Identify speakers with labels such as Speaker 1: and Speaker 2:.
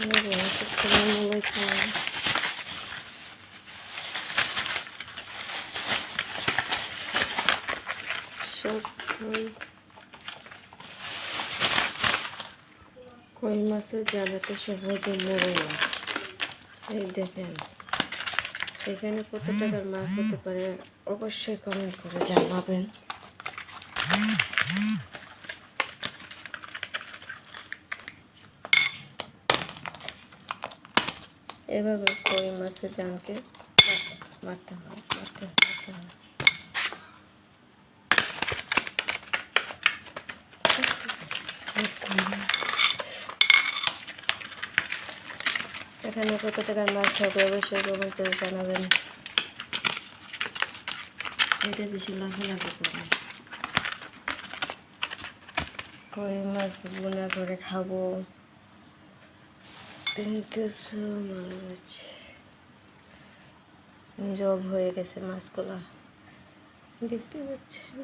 Speaker 1: আসসালামু আলাইকুম সব কই মাছের জানাতে সহজে মরে না এই দেখেন এখানে কত টাকার মাছ হতে পারে অবশ্যই কমেন্ট করে জানাবেন এভাবে কই মাছের জানকে মারতে হয়, মারতে মারতে হয়। এখানে কত টাকার মাছ হবে অবশ্যই কমেন্ট করে জানাবেন। এটা বেশি লাফে লাফে করে কই মাছ বোনা করে খাব। থ্যাংক ইউ সো মাচ নীরব হয়ে গেছে মাছগুলো দেখতে পাচ্ছেন?